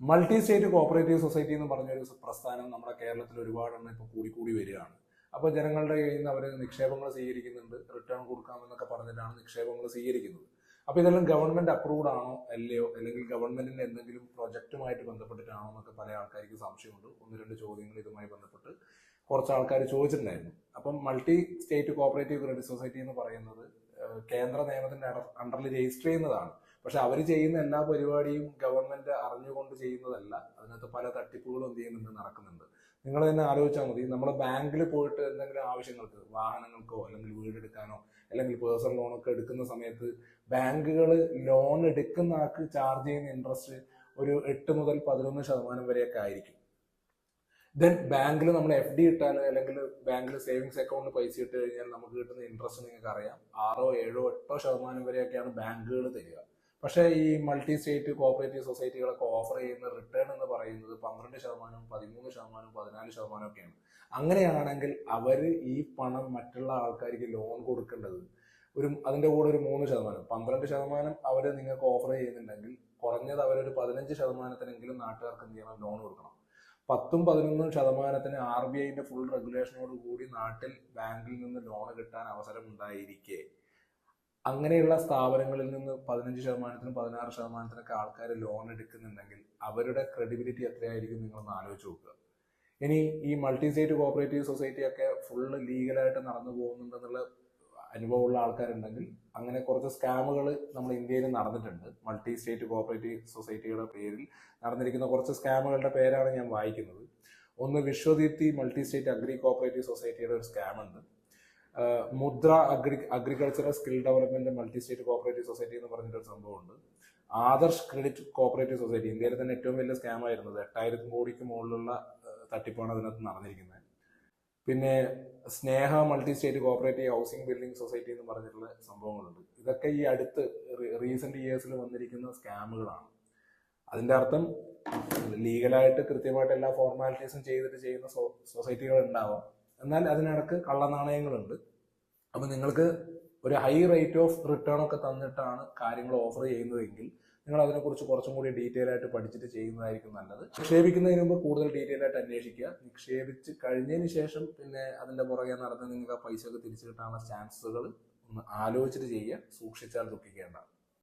Multi state cooperative society എന്ന് പറഞ്ഞൊരു പ്രസ്ഥാനം നമ്മുടെ കേരളത്തിൽ ഒരുപാടെണ്ണം ഇപ്പോൾ കൂടിക്കൂടി വരികയാണ്. അപ്പോൾ ജനങ്ങളുടെ കയ്യിൽ നിന്ന് അവർ നിക്ഷേപങ്ങൾ സ്വീകരിക്കുന്നുണ്ട്. റിട്ടേൺ കൊടുക്കാമെന്നൊക്കെ പറഞ്ഞിട്ടാണ് നിക്ഷേപങ്ങൾ സ്വീകരിക്കുന്നത്. അപ്പോൾ ഇതെല്ലാം ഗവൺമെന്റ് അപ്രൂവ്ഡ് ആണോ അല്ലയോ? അല്ലെങ്കിൽ ഗവൺമെന്റിന്റെ എന്തെങ്കിലും പ്രൊജക്റ്റുമായിട്ട് ബന്ധപ്പെട്ടിട്ടാണോ എന്നൊക്കെ പല ആൾക്കാർക്ക് സംശയമുണ്ട്. ഒന്ന് രണ്ട് ചോദ്യങ്ങൾ ഇതുമായി ബന്ധപ്പെട്ട് കുറച്ച് ആൾക്കാർ ചോദിച്ചിട്ടുണ്ടായിരുന്നു. അപ്പം multi state cooperative credit society എന്ന് പറയുന്നത് കേന്ദ്ര നിയമത്തിന്റെ അണ്ടറിൽ രജിസ്റ്റർ ചെയ്യുന്നതാണ്. പക്ഷെ അവർ ചെയ്യുന്ന എല്ലാ പരിപാടിയും ഗവൺമെന്റ് അറിഞ്ഞുകൊണ്ട് ചെയ്യുന്നതല്ല. അതിനകത്ത് പല തട്ടിപ്പുകളും എന്ത് ചെയ്യുന്നുണ്ട് നടക്കുന്നുണ്ട്. നിങ്ങൾ തന്നെ ആലോചിച്ചാൽ മതി. നമ്മൾ ബാങ്കിൽ പോയിട്ട് എന്തെങ്കിലും ആവശ്യങ്ങൾക്ക് വാഹനങ്ങൾക്കോ അല്ലെങ്കിൽ വീടെടുക്കാനോ അല്ലെങ്കിൽ പേഴ്സണൽ ലോണൊക്കെ എടുക്കുന്ന സമയത്ത് ബാങ്കുകൾ ലോൺ എടുക്കുന്ന ആൾക്ക് ചാർജ് ചെയ്യുന്ന ഇൻട്രസ്റ്റ് ഒരു എട്ട് മുതൽ പതിനൊന്ന് ശതമാനം വരെയൊക്കെ ആയിരിക്കും. ദെൻ ബാങ്കിൽ നമ്മൾ എഫ് ഡി ഇട്ടാൽ അല്ലെങ്കിൽ ബാങ്കിൽ സേവിങ്സ് അക്കൗണ്ടിൽ പൈസ ഇട്ട് കഴിഞ്ഞാൽ നമുക്ക് കിട്ടുന്ന ഇൻട്രസ്റ്റ് നിങ്ങൾക്ക് അറിയാം. ആറോ ഏഴോ എട്ടോ ശതമാനം വരെയൊക്കെയാണ് ബാങ്കുകൾ തരിക. പക്ഷേ ഈ മൾട്ടി സ്റ്റേറ്റ് കോപ്പറേറ്റീവ് സൊസൈറ്റികളൊക്കെ ഓഫർ ചെയ്യുന്ന റിട്ടേൺ എന്ന് പറയുന്നത് പന്ത്രണ്ട് ശതമാനം പതിമൂന്ന് ശതമാനം പതിനാല് ശതമാനം ഒക്കെയാണ്. അങ്ങനെയാണെങ്കിൽ അവർ ഈ പണം മറ്റുള്ള ആൾക്കാർക്ക് ലോൺ കൊടുക്കേണ്ടത് ഒരു അതിന്റെ കൂടെ ഒരു മൂന്ന് ശതമാനം. പന്ത്രണ്ട് ശതമാനം അവർ നിങ്ങൾക്ക് ഓഫർ ചെയ്യുന്നുണ്ടെങ്കിൽ കുറഞ്ഞത് അവരൊരു പതിനഞ്ച് ശതമാനത്തിനെങ്കിലും നാട്ടുകാർക്ക് എന്ത് ചെയ്യണം? ലോൺ കൊടുക്കണം. പത്തും പതിനൊന്നും ശതമാനത്തിന് ആർ ബി ഐന്റെ ഫുൾ റെഗുലേഷനോട് കൂടി നാട്ടിൽ ബാങ്കിൽ നിന്ന് ലോൺ കിട്ടാൻ അവസരം ഉണ്ടായിരിക്കെ. അങ്ങനെയുള്ള സ്ഥാപനങ്ങളിൽ നിന്ന് പതിനഞ്ച് ശതമാനത്തിനും പതിനാറ് ശതമാനത്തിനൊക്കെ ആൾക്കാർ ലോൺ എടുക്കുന്നുണ്ടെങ്കിൽ അവരുടെ ക്രെഡിബിലിറ്റി എത്രയായിരിക്കും നിങ്ങൾ ഒന്ന് ആലോചിച്ച് നോക്കുക. ഇനി ഈ മൾട്ടി സ്റ്റേറ്റ് കോപ്പറേറ്റീവ് സൊസൈറ്റി ഒക്കെ ഫുള്ള് ലീഗലായിട്ട് നടന്നു പോകുന്നുണ്ടെന്നുള്ള അനുഭവമുള്ള ആൾക്കാരുണ്ടെങ്കിൽ അങ്ങനെ കുറച്ച് സ്കാമുകൾ നമ്മൾ ഇന്ത്യയിൽ നടന്നിട്ടുണ്ട്. മൾട്ടി സ്റ്റേറ്റ് കോപ്പറേറ്റീവ് സൊസൈറ്റിയുടെ പേരിൽ നടന്നിരിക്കുന്ന കുറച്ച് സ്കാമുകളുടെ പേരാണ് ഞാൻ വായിക്കുന്നത്. ഒന്ന് Vishwadeepthi multi state agri cooperative സൊസൈറ്റിയുടെ ഒരു സ്കാം ഉണ്ട്. Mudra agri agricultural skill development multi state cooperative society എന്ന് പറഞ്ഞിട്ടൊരു സംഭവമുണ്ട്. ആദർശ് ക്രെഡിറ്റ് കോപ്പറേറ്റീവ് സൊസൈറ്റി ഇന്ത്യയിലെ തന്നെ ഏറ്റവും വലിയ സ്കാം ആയിരുന്നത് എട്ടായിരത്തി കോടിക്ക് മുകളിലുള്ള തട്ടിപ്പാണ് അതിനകത്ത് നടന്നിരിക്കുന്നത്. പിന്നെ Sneha multi state cooperative housing building society എന്ന് പറഞ്ഞിട്ടുള്ള സംഭവങ്ങളുണ്ട്. ഇതൊക്കെ ഈ അടുത്ത് റീസെന്റ് ഇയേഴ്സിൽ വന്നിരിക്കുന്ന സ്കാമുകളാണ് അതിന്റെ അർത്ഥം ലീഗലായിട്ട് കൃത്യമായിട്ട് എല്ലാ ഫോർമാലിറ്റീസും ചെയ്തിട്ട് ചെയ്യുന്ന സൊസൈറ്റികൾ ഉണ്ടാവാം. എന്നാൽ അതിനിടക്ക് കള്ളനാണയങ്ങളുണ്ട്. അപ്പം നിങ്ങൾക്ക് ഒരു ഹൈ റേറ്റ് ഓഫ് റിട്ടേൺ ഒക്കെ തന്നിട്ടാണ് കാര്യങ്ങൾ ഓഫർ ചെയ്യുന്നതെങ്കിൽ നിങ്ങൾ അതിനെക്കുറിച്ച് കുറച്ചും കൂടി ഡീറ്റെയിൽ ആയിട്ട് പഠിച്ചിട്ട് ചെയ്യുന്നതായിരിക്കും നല്ലത്. നിക്ഷേപിക്കുന്നതിന് മുമ്പ് കൂടുതൽ ഡീറ്റെയിൽ ആയിട്ട് അന്വേഷിക്കുക. നിക്ഷേപിച്ച് കഴിഞ്ഞതിന് ശേഷം പിന്നെ അതിന്റെ പുറകെ നടന്ന് നിങ്ങൾക്ക് ആ പൈസ ഒക്കെ തിരിച്ചു കിട്ടാനുള്ള ചാൻസുകൾ ഒന്ന് ആലോചിച്ചിട്ട് ചെയ്യുക. സൂക്ഷിച്ചാൽ ദുഃഖിക്കേണ്ട.